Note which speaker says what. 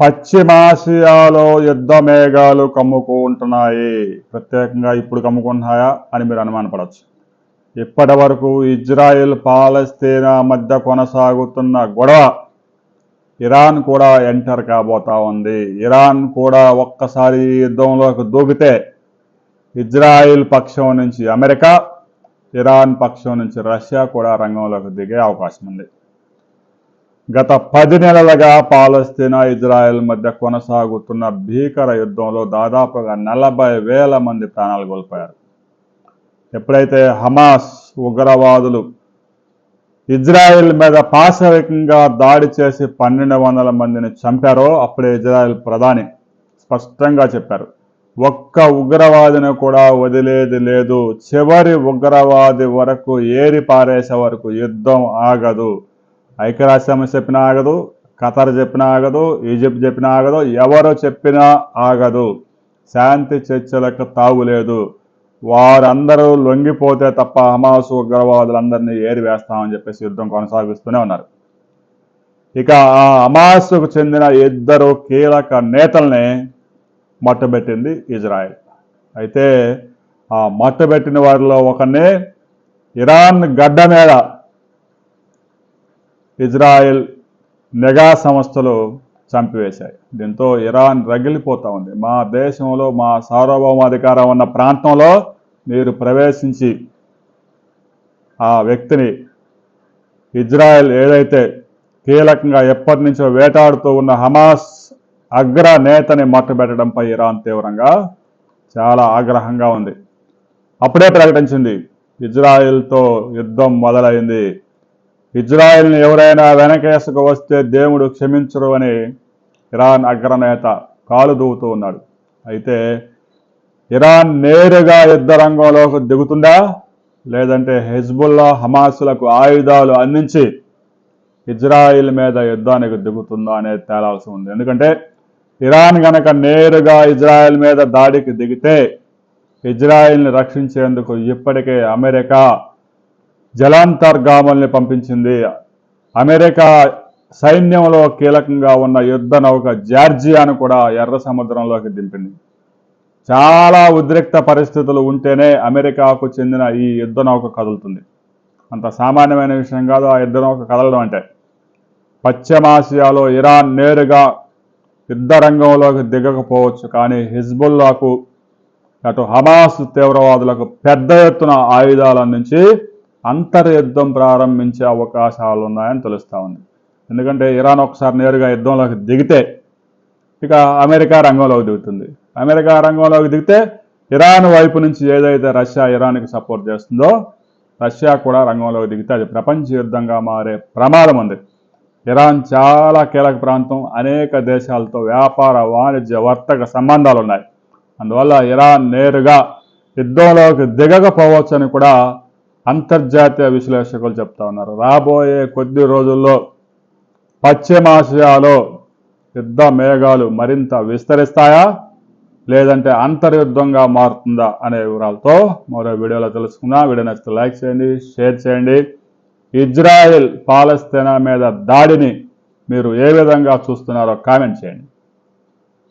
Speaker 1: పశ్చిమాసియాలో యుద్ధ మేఘాలు కమ్ముకుంటున్నాయి. ప్రత్యేకంగా ఇప్పుడు కమ్ముకుంటున్నాయా అని మీరు అనుమానపడవచ్చు ఇప్పటి వరకు ఇజ్రాయెల్ పాలస్తీనా మధ్య కొనసాగుతున్న గొడవ ఇరాన్ కూడా ఎంటర్ కాబోతా ఉంది. ఇరాన్ కూడా ఒక్కసారి యుద్ధంలోకి దూకితే ఇజ్రాయిల్ పక్షం నుంచి అమెరికా ఇరాన్ పక్షం నుంచి రష్యా కూడా రంగంలోకి దిగే అవకాశం ఉంది. గత పది నెలలుగా పాలస్తీనా ఇజ్రాయెల్ మధ్య కొనసాగుతున్న భీకర యుద్ధంలో దాదాపుగా నలభై వేల మంది ప్రాణాలు కోల్పోయారు. ఎప్పుడైతే హమాస్ ఉగ్రవాదులు ఇజ్రాయెల్ మీద పాశవికంగా దాడి చేసి పన్నెండు వందల మందిని చంపారో అప్పుడే ఇజ్రాయెల్ ప్రధాని స్పష్టంగా చెప్పారు. ఒక్క ఉగ్రవాదిని కూడా వదిలేది లేదు. చివరి ఉగ్రవాది వరకు ఏరి పారేసే వరకు యుద్ధం ఆగదు. ఐక్యరాజ్యం చెప్పినా ఆగదు ఖతర్ చెప్పినా ఆగదు ఈజిప్ట్ చెప్పినా ఆగదు ఎవరు చెప్పినా ఆగదు. శాంతి చర్చలకు తావులేదు వారందరూ లొంగిపోతే తప్ప హమాసు ఉగ్రవాదులందరినీ ఏరివేస్తామని చెప్పేసి యుద్ధం కొనసాగిస్తూనే ఉన్నారు. ఇక ఆ హమాసుకు చెందిన ఇద్దరు కీలక నేతల్ని మట్టుబెట్టింది ఇజ్రాయెల్. అయితే ఆ మట్టుబెట్టిన వారిలో ఒకనే ఇరాన్ గడ్డ మీద ఇజ్రాయెల్ నిఘా సంస్థలు చంపివేశాయి. దీంతో ఇరాన్ రగిలిపోతూ ఉంది. మా దేశంలో మా సార్వభౌమాధికారం ఉన్న ప్రాంతంలో మీరు ప్రవేశించి ఆ వ్యక్తిని ఇజ్రాయెల్ ఏదైతే కీలకంగా ఎప్పటి నుంచో వేటాడుతూ ఉన్న హమాస్ అగ్ర నేతని మట్టుబెట్టడంపై ఇరాన్ తీవ్రంగా చాలా ఆగ్రహంగా ఉంది. అప్పుడే ప్రకటించింది ఇజ్రాయెల్తో యుద్ధం మొదలైంది. ఇజ్రాయెల్ని ఎవరైనా వెనకేసుకు వస్తే దేవుడు క్షమించరు అని ఇరాన్ అగ్రనేత కాలు దూవుతూ ఉన్నాడు. అయితే ఇరాన్ నేరుగా యుద్ధ రంగంలోకి దిగుతుందా? లేదంటే హెజ్బుల్లా హమాసులకు ఆయుధాలు అందించి ఇజ్రాయిల్ మీద యుద్ధానికి దిగుతుందా అనేది తేలాల్సి ఉంది. ఎందుకంటే ఇరాన్ గనక నేరుగా ఇజ్రాయెల్ మీద దాడికి దిగితే ఇజ్రాయిల్ని రక్షించేందుకు ఇప్పటికే అమెరికా జలాంతర్గాముల్ని పంపించింది. అమెరికా సైన్యంలో కీలకంగా ఉన్న యుద్ధ నౌక జార్జియాను కూడా ఎర్ర సముద్రంలోకి దింపింది. చాలా ఉద్రిక్త పరిస్థితులు ఉంటేనే అమెరికాకు చెందిన ఈ యుద్ధ నౌక కదులుతుంది. అంత సామాన్యమైన విషయం కాదు ఆ యుద్ధ నౌక కదలడం అంటే. పశ్చిమాసియాలో ఇరాన్ నేరుగా యుద్ధ రంగంలోకి దిగకపోవచ్చు కానీ హిజ్బుల్లాకు అటు హమాస్ తీవ్రవాదులకు పెద్ద ఎత్తున ఆయుధాలు అందించి అంతర్యుద్ధం ప్రారంభించే అవకాశాలు ఉన్నాయని తెలుస్తూ ఉంది. ఎందుకంటే ఇరాన్ ఒకసారి నేరుగా యుద్ధంలోకి దిగితే ఇక అమెరికా రంగంలోకి దిగుతుంది. అమెరికా రంగంలోకి దిగితే ఇరాన్ వైపు నుంచి ఏదైతే రష్యా ఇరాన్కి సపోర్ట్ చేస్తుందో రష్యా కూడా రంగంలోకి దిగితే అది ప్రపంచ యుద్ధంగా మారే ప్రమాదం ఉంది. ఇరాన్ చాలా కీలక ప్రాంతం అనేక దేశాలతో వ్యాపార వాణిజ్య వర్తక సంబంధాలు ఉన్నాయి అందువల్ల ఇరాన్ నేరుగా యుద్ధంలోకి దిగకపోవచ్చని కూడా అంతర్జాతీయ విశ్లేషకులు చెప్తా ఉన్నారు. రాబోయే కొద్ది రోజుల్లో పశ్చిమాసియాలో యుద్ధ మేఘాలు మరింత విస్తరిస్తాయా? లేదంటే అంతర్యుద్ధంగా మారుతుందా అనే వివరాలతో మరో వీడియోలో తెలుసుకుందాం. వీడియో నచ్చితే లైక్ చేయండి షేర్ చేయండి. ఇజ్రాయెల్ పాలస్తీనా మీద దాడిని మీరు ఏ విధంగా చూస్తున్నారో కామెంట్ చేయండి.